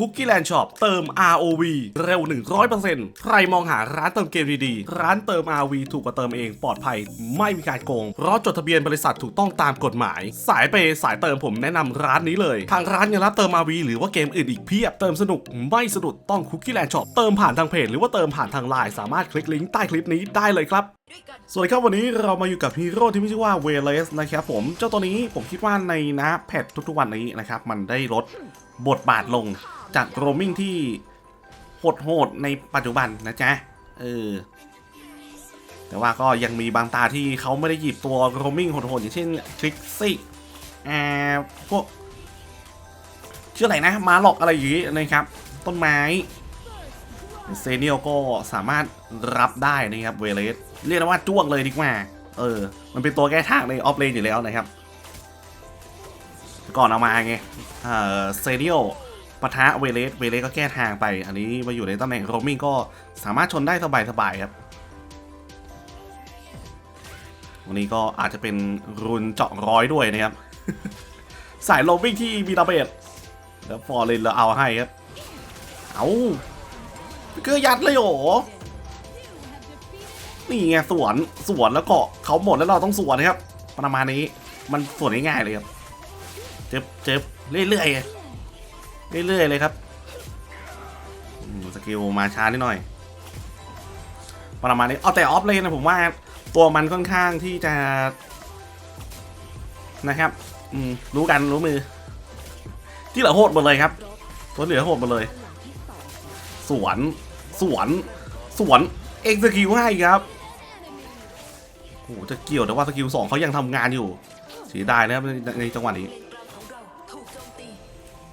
Cookie Land Shop เติม ROV เร็ว 100%ใครมองหาร้านเติมเกมดีๆ ร้านเติม ROV ถูกกว่าเติมเองปลอดภัย ไม่มีการโกง เพราะจดทะเบียนบริษัทถูกต้องตามกฎหมาย สายเปย์สายเติมผมแนะนำร้านนี้เลย ทางร้านยังรับเติม ROV หรือว่าเกมอื่นอีกเพียบ เติมสนุกไม่สะดุดต้อง Cookie Land Shop เติมผ่านทางเพจหรือว่าเติมผ่านทางไลน์สามารถคลิกลิงก์ใต้คลิปนี้ได้เลยครับสวัสดีครับวันนี้เรามาอยู่กับฮีโร่ที่มีชื่อว่าเวเลสนะครับผมเจ้าตัวนี้ผมคิดว่าในนะแพททุกๆวันนี้นะครับมันได้ลดบทบาทลง จากโรมมิ่งที่โหดๆในปัจจุบันนะจ๊ะ เออ แต่ว่าก็ยังมีบางตาที่เขาไม่ได้หยิบตัวโรมมิ่งโหดๆอย่างเช่นทริกซี่แอร์พวกชื่ออะไรนะ มาหลอกอะไรอย่างงี้นะครับ ต้นไม้เซเนียลก็สามารถรับได้นะครับเวเลสเรียกว่าจ้วงเลยดีกว่า เออ มันเป็นตัวแก้ทางในออฟเลนอยู่แล้วนะครับ ก่อนเอามาไง เออเซเนียล ปะทะเวเลสเวเลสก็แก้ทางไป อันนี้มาอยู่ในตำแหน่งโรมิงก็สามารถชนได้สบายๆครับวันนี้ก็อาจจะเป็นรุนเจาะร้อยด้วยนะครับ สายโรมิงที่มีระเบิดแล้วฟอร์เรนเราเอาให้ครับ เอาเกอยัดเลยโหนี่ไงสวนสวนแล้วก็เขาหมดแล้วเราต้องสวนนะครับ ประมาณนี้มันสวนง่ายๆเลยครับ เจ็บเจ็บเรื่อยๆ เรื่อยๆเลยครับสกิลมาช้านิดหน่อยประมาณนี้เอาแต่ออฟเลยนะผมว่าตัวมันค่อนข้างที่จะนะครับอืมรู้กันรู้มือ ที่เหลือโหดหมดเลยครับ ตัวเหลือโหดหมดเลย สวน สวน สวน เอ็กซ์คิวให้ครับโอ้โหจะเกี่ยวแต่ว่าสกิลสองเขายังทำงานอยู่เสียดายนะครับในจังหวะนี้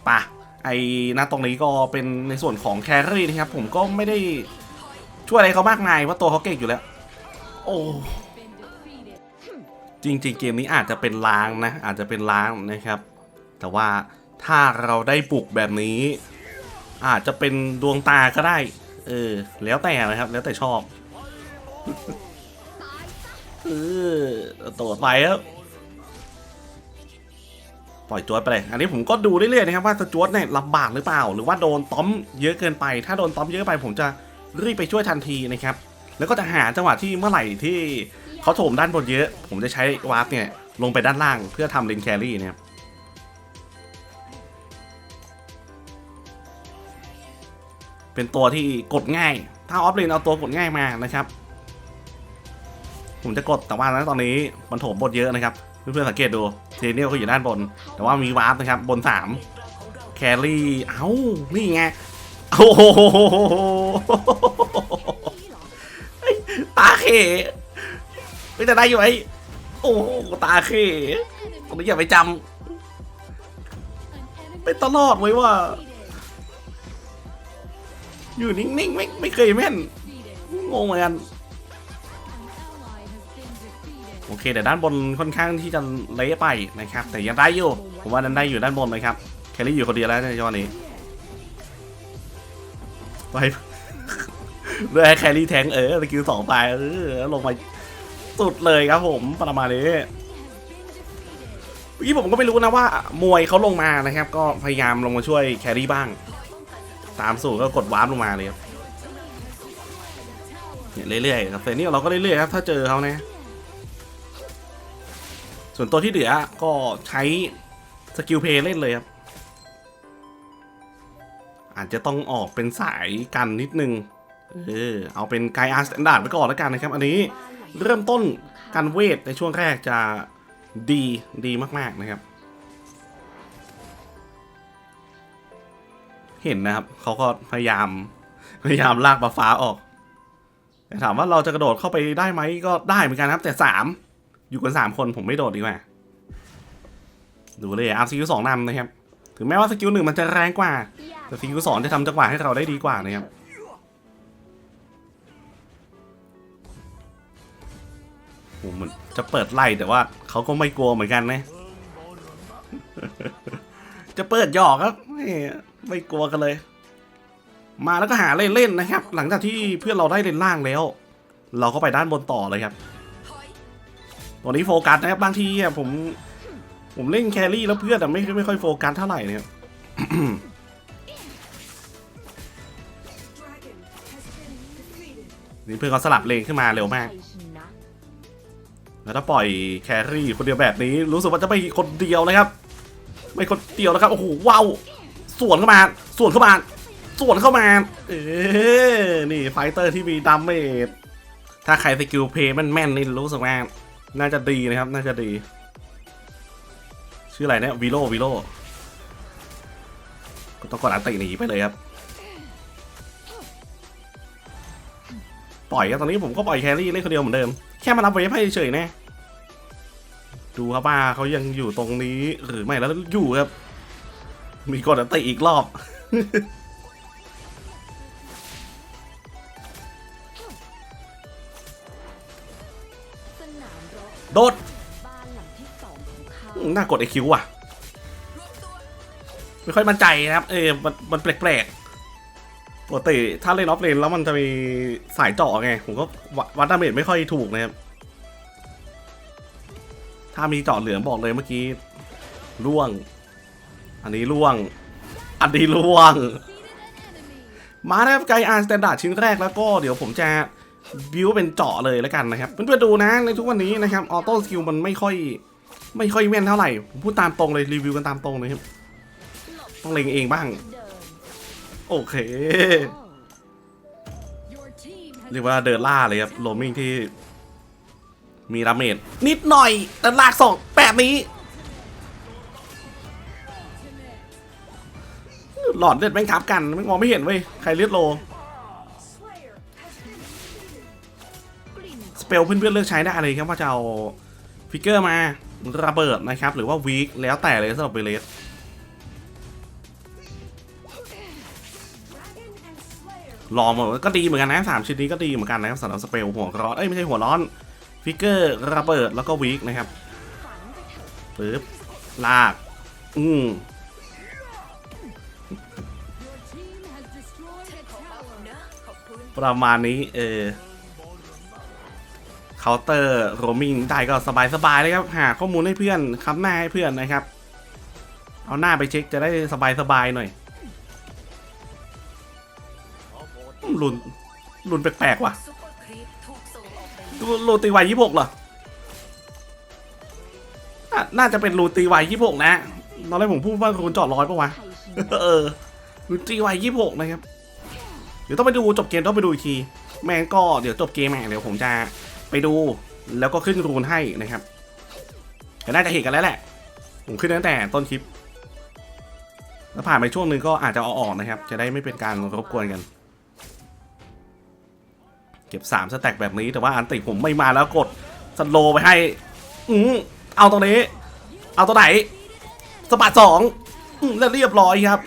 ปะ ไอ้นะตรงนี้ก็เป็นในส่วนของแครี่นะครับ ผมก็ไม่ได้ช่วยอะไรเขามากมายเพราะตัวเขาเก่งอยู่แล้ว โอ้จริงๆเกมนี้อาจจะเป็นล้างนะ อาจจะเป็นล้างนะครับ แต่ว่าถ้าเราได้ปลุกแบบนี้ อาจจะเป็นดวงตาก็ได้ เออ แล้วแต่นะครับ แล้วแต่ชอบ เออตัวไปครับ ปล่อยจวดไปเลย อันนี้ผมก็ดูเรื่อยๆนะครับว่าสจวดเนี่ยลำบากหรือเปล่า หรือว่าโดนต้อมเยอะเกินไป ถ้าโดนต้อมเยอะไป ผมจะรีบไปช่วยทันทีนะครับ แล้วก็จะหาจังหวะที่เมื่อไหร่ที่เขาโถมด้านบนเยอะ ผมจะใช้วาร์ปเนี่ยลงไปด้านล่างเพื่อทำเลนแครี่นะครับเป็นตัวที่กดง่าย ถ้าออฟเลนเอาตัวกดง่ายมานะครับ ผมจะกดแต่ว่านะตอนนี้มันโถมบนเยอะนะครับ เพื่อนๆสังเกตดู เทเนียลก็อยู่ด้านบน แต่ว่ามีวาร์ปนะครับ บนสามแครี่ เอ้า นี่ไง โอ้โหตาเขไม่แต่ได้อยู่ไหมโอ้โหตาเขตรงนี้อย่าไปจำไปตลอดไว้ว่า อยู่นิ่งๆ ไม่ไม่เคยแม่นงงเหมือนกัน โอเคแต่ด้านบนค่อนข้างที่จะเละไปนะครับ แต่ยังได้อยู่ผมว่านั้นได้อยู่ด้านบนนะครับแคลรี่อยู่คนเดียวแล้วในจังหวะนี้ไปเลยแคลรี่แทงเออสกิลสองตายเออลงมาสุดเลยครับผมประมาณนี้เมื่อกี้ผมก็ไม่รู้นะว่ามวยเขาลงมานะครับ ก็พยายามลงมาช่วยแครี่บ้าง ตามสูตรก็กดวาร์ปลงมาเลยครับเนี่ยเรื่อยๆครับแต่นี่เราก็เรื่อยๆครับถ้าเจอเขานะ ส่วนตัวที่เหลือก็ใช้สกิลเพลย์เล่นเลยครับ อาจจะต้องออกเป็นสายกันนิดนึง เออ เอาเป็นไกอาร์สแตนดาร์ดไปก่อนแล้วกันนะครับ อันนี้เริ่มต้นการเวทในช่วงแรกจะดีดีมาก ๆ นะครับ เห็นนะครับเขาก็พยายาม พยายามลากบาฟ้าออกแต่ถามว่าเราจะกระโดดเข้าไปได้ไหมก็ได้เหมือนกันครับ แต่สาม อยู่กันสามคนผมไม่โดดดีกว่า ดูเลยอาร์สกิลสองนำนะครับ ถึงแม้ว่าสกิลหนึ่งมันจะแรงกว่า แต่สกิลสองจะทำจังหวะให้เราได้ดีกว่านะครับโอ้เหมือนจะเปิดไล่แต่ว่าเขาก็ไม่กลัวเหมือนกันนะ จะเปิดหยอกครับไม่ไม่กลัวกันเลย มาแล้วก็หาเล่นเล่นๆนะครับ หลังจากที่เพื่อนเราได้เลนล่างแล้ว เราก็ไปด้านบนต่อเลยครับ ตันนี้โฟกัสนะครับบางทีอะผม ผมเล่นแครี่แล้วเพื่อนแต่ไม่ไม่ค่อยโฟกัสเท่าไหร่เนี่ยนี่เพื่อนเขาสลับเลงขึ้นมาเร็วมาก แล้วถ้าปล่อยแครี่คนเดียวแบบนี้ รู้สึกว่าจะไม่คนเดียวนะครับ ไม่คนเดียวนะครับ โอ้โห ว้าว ส่วนเข้ามา ส่วนเข้ามา ส่วนเข้ามา เออ นี่ไฟเตอร์ที่มีดัมเมจถ้าใครสกิลเพย์มันแม่นนี่รู้สึกว่า น่าจะดีนะครับ น่าจะดี ชื่ออะไรเนี่ยวิโลวิโลก็ต้องกดอันติหนีไปเลยครับ ปล่อยครับตอนนี้ผมก็ปล่อยแครี่เล่นคนเดียวเหมือนเดิม แค่มารับเวฟให้เฉยๆนะดูครับว่าเขายังอยู่ตรงนี้หรือไม่แล้วอยู่ครับ มีกดอันติอีกรอบ โดดน่ากดไอคิวว่ะ ไม่ค่อยมั่นใจนะครับ เออมันมันแปลกๆปกติถ้าเล่นออฟเลนแล้วมันจะมีสายเจาะไง ผมก็ววัดดาเมจไม่ค่อยถูกนะครับ ถ้ามีเจาะเหลืองบอกเลยเมื่อกี้ล่วง อันนี้ล่วง อันนี้ล่วง มาแล้วครับไกอาร์สแตนดาร์ดชิ้นแรกแล้วก็เดี๋ยวผมจะ บิวเป็นเจาะเลยแล้วกันนะครับเพื่อนๆดูนะในทุกวันนี้นะครับออโต้สกิลมันไม่ค่อยไม่ค่อยแม่นเท่าไหร่ ผมพูดตามตรงเลยรีวิวกันตามตรงเลยครับ ต้องเล็งเองบ้าง โอเค เรียกว่าเดินล่าเลยครับโรมิงที่ มีดาเมจนิดหน่อย แต่ลากสองแบบนี้ หลอดเลือดแม่งทับกันไม่งมองไม่เห็นเว้ย ใครเลือดโล เปลเพื่อนๆเลือกใช้ได้เลยครับว่าจะเอาฟิกเกอร์มาระเบิดนะครับ หรือว่าวีคแล้วแต่เลยสำหรับเบเลสลองมาก็ดีเหมือนกันนะสามชิ้นนี้ก็ดีเหมือนกันนะครับสำหรับสเปลหัวร้อนเอ้ยไม่ใช่หัวร้อนฟิกเกอร์ระเบิดแล้วก็วีคนะครับปึ๊บลาก อืมประมาณนี้ เออ เคาน์เตอร์โรมิงได้ก็สบายๆเลยครับหาข้อมูลให้เพื่อนคำหน้าให้เพื่อนนะครับ เอาหน้าไปเช็คจะได้สบายๆหน่อยอืมลุนลุนแปลกๆว่ะซุปเปอร์ครีปถูกส่งออกไปรูรูตีวายยี่หกเหรอ น่าจะเป็นรูตีวายยี่หกนะตอนแรกผมพูดว่ารูนจอดร้อยปะวะ เออรูตีวายยี่หกนะครับ เดี๋ยวต้องไปดูจบเกมต้องไปดูอีกที แม่งก็เดี๋ยวจบเกมอะเดี๋ยวผมจะ ไปดูแล้วก็ขึ้นรูนให้นะครับแต่น่าจะเห็นกันแล้วแหละ ผมขึ้นตั้งแต่ต้นคลิป แล้วผ่านไปช่วงหนึ่งก็อาจจะเอาออกนะครับ จะได้ไม่เป็นการรบกวนกัน เก็บสามสแต็กแบบนี้แต่ว่าอันติผมไม่มาแล้วกดสโลไปให้ อืมเอาตรงนี้ เอาตัวไหนสะบัดสองอแล้วเรียบร้อยครับ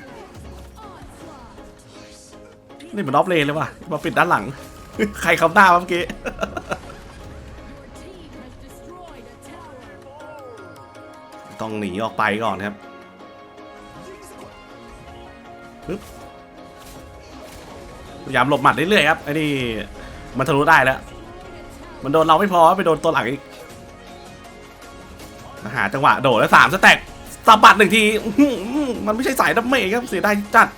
นี่เหมือนออฟเลนเลยว่ะมาปิดด้านหลัง ใครคำหน้าเมื่อกี้ ต้องหนีออกไปก่อนครับปึ๊บพยายามหลบหมัดเรื่อยๆครับไอ้นี่มันทะลุได้แล้ว มันโดนเราไม่พอไปโดนตัวหลังอีกมาหาจังหวะโดดแล้วสามสแต็กสะบัดหนึ่งทีมันไม่ใช่สายดับเมจครับเสียดายจัด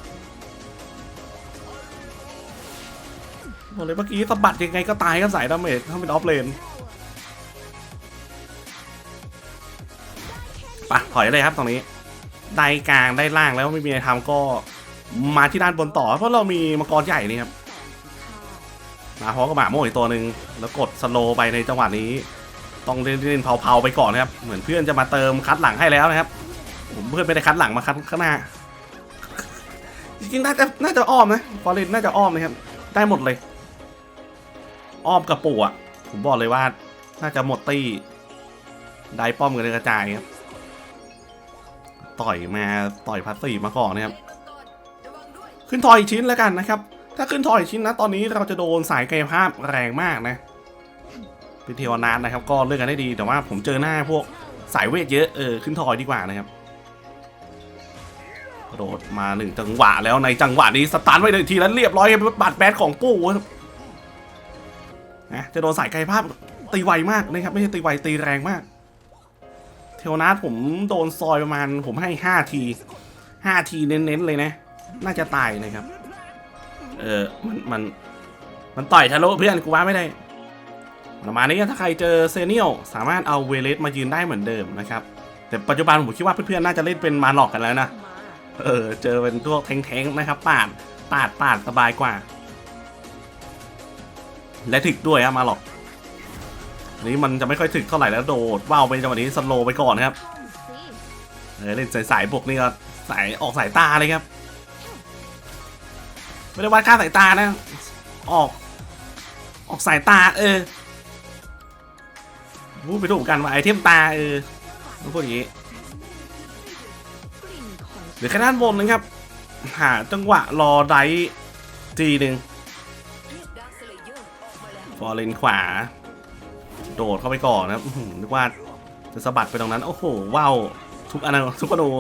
บอกเลยเมื่อกี้สะบัดยังไงก็ตายครับสายดับเมจถ้าเป็นออฟเลน ไปถอยเลยครับตรงนี้ได้กลางได้ล่างแล้วไม่มีอะไรทำก็มาที่ด้านบนต่อ เพราะเรามีมังกรใหญ่นี่ครับมาพร้อมกับหมาโม่อีกตัวหนึ่งแล้วกดสโลว์ไปในจังหวะนี้ ต้องเล่นๆเผาๆไปก่อนนะครับ เหมือนเพื่อนจะมาเติมคัดหลังให้แล้วนะครับ ผมเพื่อนไม่ได้คัดหลังมาคัดข้างหน้าจริงๆน่าจะน่าจะอ้อมนะฟอร์เรนน่าจะอ้อมนะครับ ได้หมดเลย อ้อมกระปูอะผมบอกเลยว่า น่าจะหมดตี้ได้ป้อมกันเลยกระจายครับ ต่อยมาต่อยพัสซีมาก่อนนะครับขึ้นทอยอีกชิ้นแล้วกันนะครับ ถ้าขึ้นทอยอีกชิ้นนะตอนนี้เราจะโดนสายกายภาพแรงมากนะเป็นเทวนาทนะครับ ก็เลือกกันได้ดีแต่ว่าผมเจอหน้าพวกสายเวทเยอะเออขึ้นทอยดีกว่านะครับกระโดดมาหนึ่งจังหวะแล้วในจังหวะนี้สตาร์ทไว้หนึ่งทีแล้วเรียบร้อยบาดแบดของปู่นะจะโดนสายกายภาพตีไวมากนะครับ ไม่ใช่ตีไวตีแรงมาก เทวนาทผมโดนซอยประมาณผมให้ห้าทีห้าทีเน้นๆเลยนะ น่าจะตายนะครับ เออมันมันมันต่อยทะลุเพื่อนกูว่าไม่ได้ประมาณนี้ถ้าใครเจอเซเนียลสามารถเอาเวเลสมายืนได้เหมือนเดิมนะครับ แต่ปัจจุบันผมคิดว่าเพื่อนๆน่าจะเล่นเป็นมาหลอกกันแล้วนะ เออ เจอเป็นพวแทงๆนะครับปาดปาดปาดสบายกว่า และถึกด้วยอะมาหลอก นนี้มันจะไม่ค่อยถึกเท่าไหร่แล้วโดดว่าวไปจังหวะนี้สโลว์ไปก่อนนะครับสิเออเล่นสายสายๆบวกนี่ก็สายออกสายตาเลยครับ ไม่ได้วัดค่าสายตานะ ออก ออกสายตา เออพูดไปถูกกันว่าไอเทมตาเออต้องพูดอย่างนี้กลิ่นของหรือแค่ด้านบนนะครับ หาจังหวะรอไดทีหนึ่งเรียกดาร์คสเลเยอร์ออกมาแล้วฟอร์เลนขวา โดดเข้าไปก่อนนะครับนึกว่าจะสะบัดไปตรงนั้น โอ้โหว้าวทุกอนาทุกอนู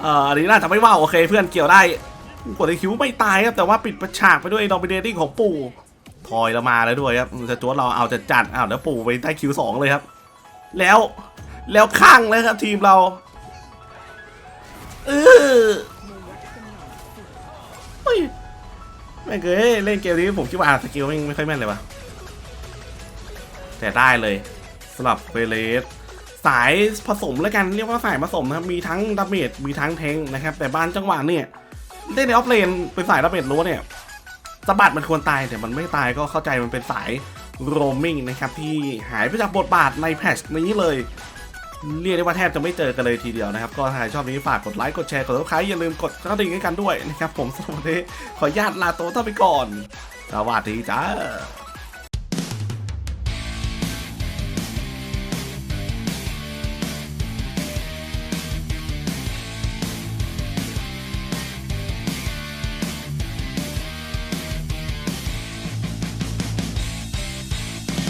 เอ่ออันนี้น่าจะไม่ว้าวโอเค เพื่อนเกี่ยวได้กดไอคิวไม่ตายครับแต่ว่าปิดประฉากไปด้วยดอมิเนติ้งของปู่ทอยเรามาแล้วด้วยครับจะจวดเราเอาจะจัดอ้าวแล้วปู่ไปได้คิวสองเลยครับ แล้วแล้วข้างเลยครับทีมเราเออเฮ้ยแม่งเคยเล่นเกมนี้ผมคิดว่าอ่านสกิลแม่ไม่ค่อยแม่นเลยวะ แต่ได้เลยสำหรับเวเลสสายผสมแล้วกันเรียกว่าสายผสมนะครับมีทั้งดาเมจมีทั้งแทงนะครับ แต่บ้านจังหวะเนี่ยเล่นในออฟเลนเป็นสายดาเมจล้วนเนี่ยสะบัดมันควรตายแต่มันไม่ตายก็เข้าใจมันเป็นสายโรมิงนะครับที่หายไปจากบทบาทในแพทชนี้เลย เรียกได้ว่าแทบจะไม่เจอกันเลยทีเดียวนะครับ ก็ถ้าใครชอบนี้ฝากกดไลค์กดแชร์กดซับสไครต์อย่าลืมกดกระดิ่งให้กันด้วยนะครับผมสำหรับวันนี้ขออนุญาตลาโตวท่านไปก่อน สวัสดีจ้า